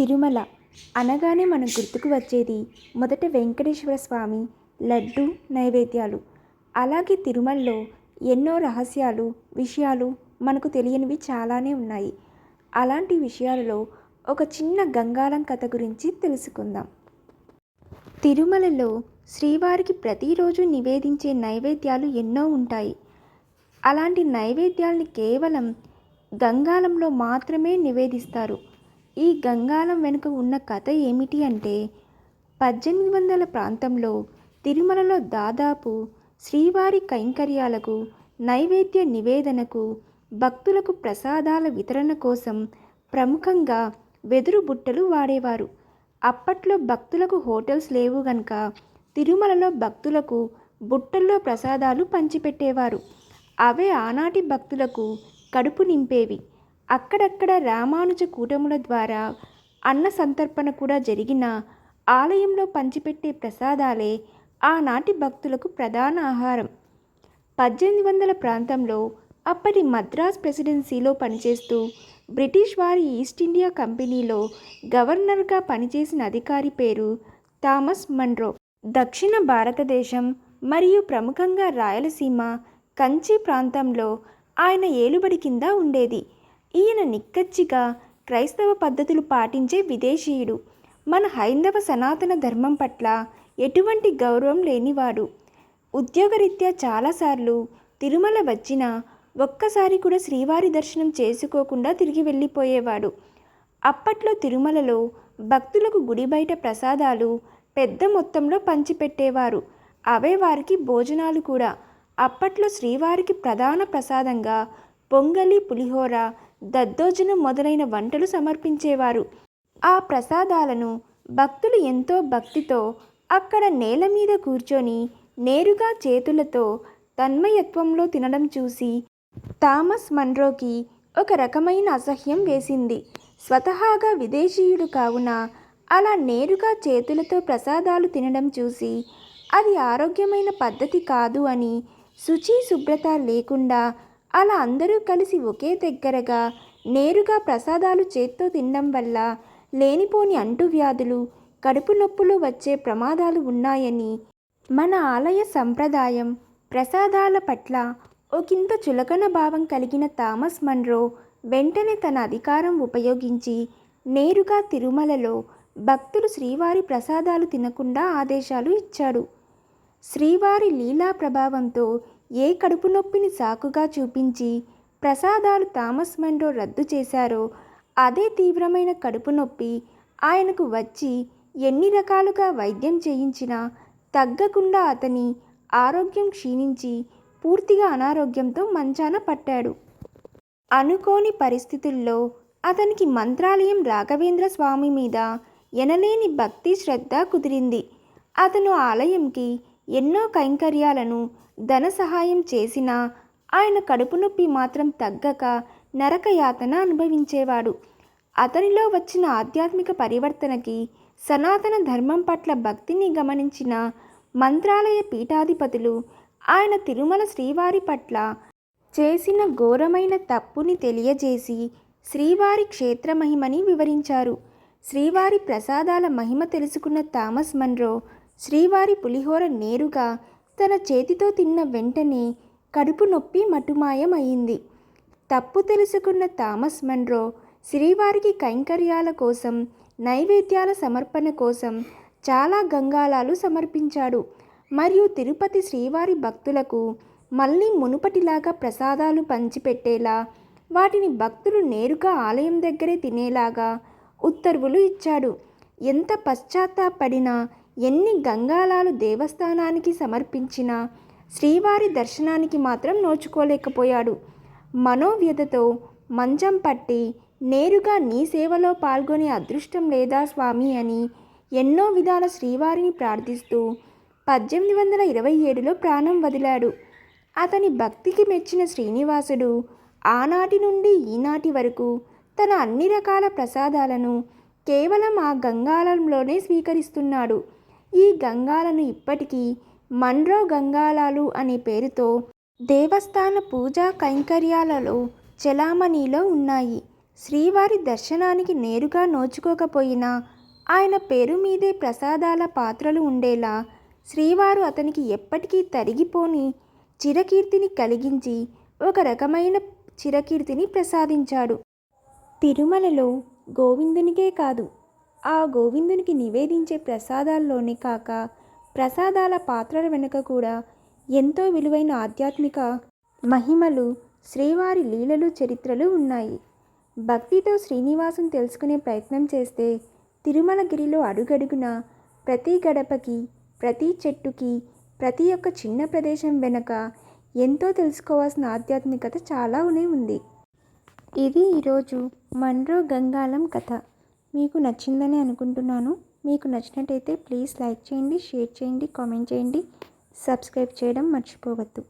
తిరుమల. అనగానే మనం గుర్తుకు వచ్చేది మొదట వెంకటేశ్వర స్వామి లడ్డు నైవేద్యాలు. అలాగే తిరుమలలో ఎన్నో రహస్యాలు విషయాలు మనకు తెలియనివి చాలానే ఉన్నాయి. అలాంటి విషయాలలో ఒక చిన్న గంగాళం కథ గురించి తెలుసుకుందాం. తిరుమలలో శ్రీవారికి ప్రతిరోజు నివేదించే నైవేద్యాలు ఎన్నో ఉంటాయి. అలాంటి నైవేద్యాల్ని కేవలం గంగాళంలో మాత్రమే నివేదిస్తారు. ఈ గంగాళం వెనుక ఉన్న కథ ఏమిటి అంటే పద్దెనిమిది వందల ప్రాంతంలో తిరుమలలో దాదాపు శ్రీవారి కైంకర్యాలకు నైవేద్య నివేదనకు భక్తులకు ప్రసాదాల వితరణ కోసం ప్రముఖంగా వెదురు బుట్టలు వాడేవారు. అప్పట్లో భక్తులకు హోటల్స్ లేవు గనక తిరుమలలో భక్తులకు బుట్టల్లో ప్రసాదాలు పంచిపెట్టేవారు. అవే ఆనాటి భక్తులకు కడుపు నింపేవి. అక్కడక్కడ రామానుజ కూటముల ద్వారా అన్న సంతర్పణ కూడా జరిగిన ఆలయంలో పంచిపెట్టే ప్రసాదాలే ఆనాటి భక్తులకు ప్రధాన ఆహారం. పద్దెనిమిది వందల ప్రాంతంలో అప్పటి మద్రాస్ ప్రెసిడెన్సీలో పనిచేస్తూ బ్రిటిష్ వారి ఈస్ట్ ఇండియా కంపెనీలో గవర్నర్గా పనిచేసిన అధికారి పేరు థామస్ మన్రో దక్షిణ భారతదేశం మరియు ప్రముఖంగా రాయలసీమ కంచి ప్రాంతంలో ఆయన ఏలుబడి కింద ఉండేది. ఈయన నిక్కచ్చిగా క్రైస్తవ పద్ధతులు పాటించే విదేశీయుడు. మన హైందవ సనాతన ధర్మం పట్ల ఎటువంటి గౌరవం లేనివాడు. ఉద్యోగరీత్యా చాలాసార్లు తిరుమల వచ్చినా ఒక్కసారి కూడా శ్రీవారి దర్శనం చేసుకోకుండా తిరిగి వెళ్ళిపోయేవాడు. అప్పట్లో తిరుమలలో భక్తులకు గుడి బయట ప్రసాదాలు పెద్ద మొత్తంలో పంచిపెట్టేవారు. అవే వారికి భోజనాలు కూడా. అప్పట్లో శ్రీవారికి ప్రధాన ప్రసాదంగా పొంగలి పులిహోర దద్దోజనం మొదలైన వంటలు సమర్పించేవారు. ఆ ప్రసాదాలను భక్తులు ఎంతో భక్తితో అక్కడ నేల మీద కూర్చొని నేరుగా చేతులతో తన్మయత్వంలో తినడం చూసి థామస్ మన్రోకి ఒక రకమైన అసహ్యం వేసింది. స్వతహాగా విదేశీయుడు కావున అలా నేరుగా చేతులతో ప్రసాదాలు తినడం చూసి అది ఆరోగ్యమైన పద్ధతి కాదు అని శుచి శుభ్రత లేకుండా అలా అందరూ కలిసి ఒకే దగ్గరగా నేరుగా ప్రసాదాలు చేత్తో తినడం వల్ల లేనిపోని అంటువ్యాధులు కడుపు నొప్పులు వచ్చే ప్రమాదాలు ఉన్నాయని మన ఆలయ సంప్రదాయం ప్రసాదాల పట్ల ఒకంత చులకన భావం కలిగిన థామస్ మన్రో వెంటనే తన అధికారం ఉపయోగించి నేరుగా తిరుమలలో భక్తులు శ్రీవారి ప్రసాదాలు తినకుండా ఆదేశాలు ఇచ్చాడు. శ్రీవారి లీలా ప్రభావంతో ఏ కడుపు నొప్పిని సాకుగా చూపించి ప్రసాదాలు థామస్ మన్రో రద్దు చేశారో అదే తీవ్రమైన కడుపు నొప్పి ఆయనకు వచ్చి ఎన్ని రకాలుగా వైద్యం చేయించినా తగ్గకుండా అతని ఆరోగ్యం క్షీణించి పూర్తిగా అనారోగ్యంతో మంచాన పట్టాడు. అనుకోని పరిస్థితుల్లో అతనికి మంత్రాలయం రాఘవేంద్ర స్వామి మీద ఎనలేని భక్తి శ్రద్ధ కుదిరింది. అతను ఆలయంకి ఎన్నో కైంకర్యాలను ధన సహాయం చేసినా ఆయన కడుపు నొప్పి మాత్రం తగ్గక నరకయాతన అనుభవించేవాడు. అతనిలో వచ్చిన ఆధ్యాత్మిక పరివర్తనకి సనాతన ధర్మం పట్ల భక్తిని గమనించిన మంత్రాలయ పీఠాధిపతులు ఆయన తిరుమల శ్రీవారి పట్ల చేసిన ఘోరమైన తప్పుని తెలియజేసి శ్రీవారి క్షేత్ర మహిమని వివరించారు. శ్రీవారి ప్రసాదాల మహిమ తెలుసుకున్న థామస్ మన్రో శ్రీవారి పులిహోర నేరుగా తన చేతితో తిన్న వెంటనే కడుపు నొప్పి మటుమాయం అయింది తప్పు తెలుసుకున్న థామస్ మన్రో శ్రీవారికి కైంకర్యాల కోసం నైవేద్యాల సమర్పణ కోసం చాలా గంగాళాలు సమర్పించాడు. మరియు తిరుపతి శ్రీవారి భక్తులకు మళ్ళీ మునుపటిలాగా ప్రసాదాలు పంచిపెట్టేలా వాటిని భక్తులు నేరుగా ఆలయం దగ్గరే తినేలాగా ఉత్తర్వులు ఇచ్చాడు. ఎంత పశ్చాత్తాపడినా ఎన్ని గంగాళాలు దేవస్థానానికి సమర్పించినా శ్రీవారి దర్శనానికి మాత్రం నోచుకోలేకపోయాడు. మనోవ్యధతో మంచం పట్టి నేరుగా నీ సేవలో పాల్గొనే అదృష్టం లేదా స్వామి అని ఎన్నో విధాల శ్రీవారిని ప్రార్థిస్తూ పద్దెనిమిది వందల ఇరవై ఏడులో ప్రాణం వదిలాడు. అతని భక్తికి మెచ్చిన శ్రీనివాసుడు ఆనాటి నుండి ఈనాటి వరకు తన అన్ని రకాల ప్రసాదాలను కేవలం ఆ గంగాలంలోనే స్వీకరిస్తున్నాడు. ఈ గంగాలను ఇప్పటికీ మన్రో గంగాలాలు అనే పేరుతో దేవస్థాన పూజా కైంకర్యాలలో చెలామణిలో ఉన్నాయి. శ్రీవారి దర్శనానికి నేరుగా నోచుకోకపోయినా ఆయన పేరు మీదే ప్రసాదాల పాత్రలు ఉండేలా శ్రీవారు అతనికి ఎప్పటికీ తరిగిపోని చిరకీర్తిని కలిగించి ఒక రకమైన చిరకీర్తిని ప్రసాదించాడు. తిరుమలలో గోవిందునికే కాదు ఆ గోవిందునికి నివేదించే ప్రసాదాల్లోనే కాక ప్రసాదాల పాత్రల వెనుక కూడా ఎంతో విలువైన ఆధ్యాత్మిక మహిమలు శ్రీవారి లీలలు చరిత్రలు ఉన్నాయి. భక్తితో శ్రీనివాసం తెలుసుకునే ప్రయత్నం చేస్తే తిరుమలగిరిలో అడుగడుగున ప్రతి గడపకి ప్రతి చెట్టుకి ప్రతి ఒక్క చిన్న ప్రదేశం వెనుక ఎంతో తెలుసుకోవాల్సిన ఆధ్యాత్మికత చాలానే ఉంది ఇది ఈరోజు మన్రో గంగాలం కథ. మీకు నచ్చిందని అనుకుంటున్నాను. మీకు నచ్చినట్టయితే ప్లీజ్ లైక్ చేయండి షేర్ చేయండి కామెంట్ చేయండి. సబ్స్క్రైబ్ చేయడం మర్చిపోవద్దు.